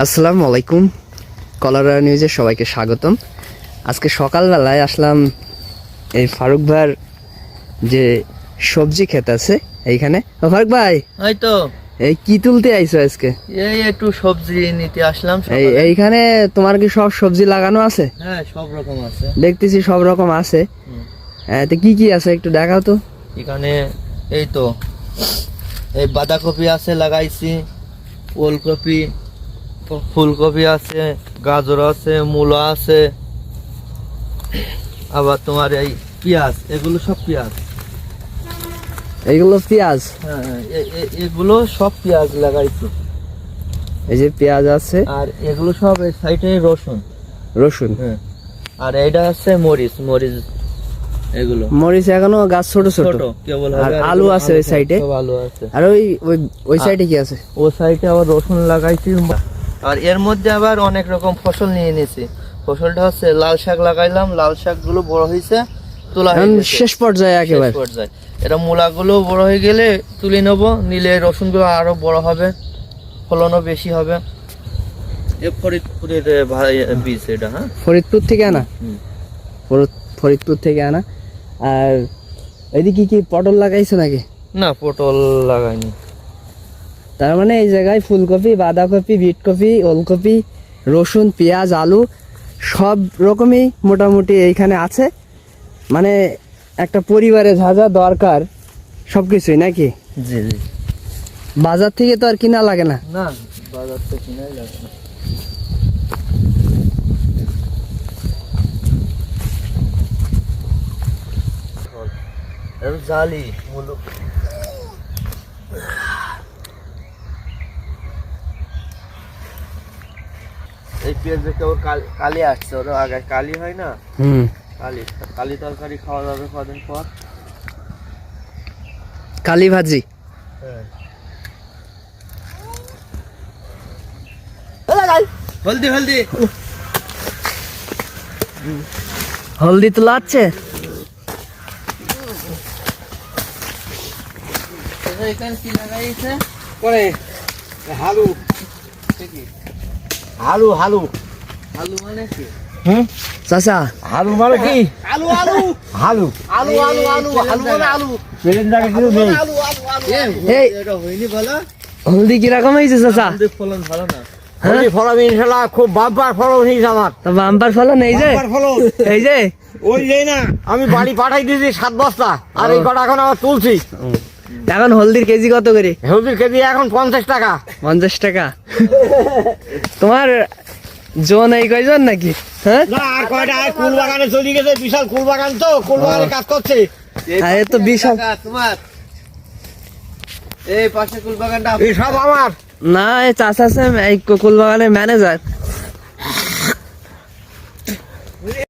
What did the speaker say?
আসসালামু আলাইকুম। কলারা নিউজে সবাইকে স্বাগতম। আজকে সকালবেলায় আসলাম এই ফারুক ভাইয়ের যে সবজি ক্ষেত আছে এইখানে। ও ফারুক ভাই এই তো। এই কি তুলতে আইছো আজকে? এই একটু সবজি নিতে আসলাম এই এইখানে তোমার কি সব সবজি লাগানো আছে? হ্যাঁ সব রকম আছে। দেখতেছি সব রকম আছে। হ্যাঁ, তো কি কি আছে একটু দেখাও তো। এখানে এই তো এই বাঁধাকপি আছে লাগাইছি ওলকপি ফুলকপি আছে গাজর আছে মূলা আছে। আবার তোমার এই পেঁয়াজ এগুলো সব পেঁয়াজ। এইগুলো পেঁয়াজ? হ্যাঁ হ্যাঁ, এগুলো সব পেঁয়াজ লাগাইছি। এই যে পেঁয়াজ আছে। আর এগুলো সব এই সাইডে রসুন। রসুন? হ্যাঁ আর এইটা আছে মরিচ মরিচ এগুলো। মরিচ এখনও গাছ ছোট ছোট। কেবল আর আলু আছে ওই সাইডে? আলু আছে। আর ওই ওই ওই সাইডে কি আছে? ও সাইডে আবার রসুন লাগাইছি। আর এর মধ্যে আবার অনেক রকম ফসল নিয়ে নিয়েছি ফসলটা হচ্ছে লাল শাক লাগাইলাম লাল শাকগুলো বড় হয়েছে তোলা। শেষ পর্যায়ে একেবারে। পর্যায়ে। এটা মূলাগুলো বড় হয়ে গেলে তুলে নেব নিলে রসুনগুলো আরও বড় হবে ফলনও বেশি হবে। এ ফরিদপুরের ভাই- বীজ এটা হ্যাঁ? ফরিদপুর থেকে আনা? ফরিদপুর থেকে আনা। আর এদিকে কি পটল লাগাইছো নাকি? না পটল লাগাইনি। তার মানে এই জায়গায় ফুলকপি বাঁধাকপি বিটকপি ওলকপি রসুন পেঁয়াজ আলু সব রকমই মোটামুটি এইখানে আছে। মানে একটা পরিবারে যা যা দরকার সব কিছুই নাকি? জি জি। বাজার থেকে তো আর কিনা লাগে না। না বাজার থেকে কিনাই লাগে না। জালি মুলুক এই পেঁয়াজ দেখে ওর কাল- কালি আসছে ওর আগে। কালি হয় না? হুম। কালি। কালি তরকারি খাওয়া যাবে কদিন পর? কালী ভাজি। হলদি হলদি। হলদি তো লাগছে। এখানে কি লাগাইছে? করে হালু। কি হালু। হালু আলু মানে কি? চাচা। হালু মানে কি? আলু আলু হালু। আলু আলু আলু আলু মানে আলু প্লেন জায়গা কিছু নেই। এই এটা হয়নি বলা। হলদি কীরকম হয়েছে চাচা? আমাদের ফলন ভালো না। ফলন ইনশাল্লাহ খুব বাম্পার ফলন হয়েছে আমার। বাম্পার ফলন এই যে। বাম্পার ফলন? এই যে। ওই যেই না। আমি বাড়ি পাঠাই দিয়েছি সাত বস্তা আর এই কটা এখন আমার তুলছি। এখন হলদির কেজি কত করে? হলদির কেজি এখন পঞ্চাশ টাকা। পঞ্চাশ টাকা। তোমার জোন এই কয়জন নাকি? হ্যাঁ? না আর কয়টা? কুল বাগানে চলে গেছে বিশাল কুল বাগান তো কুল বাগানে কাজ করছে। আর তো বিশাল তোমার। এই পাশে কুল বাগানটা এই সব আমার। না এই চাষা আছে এই কুল বাগানের ম্যানেজার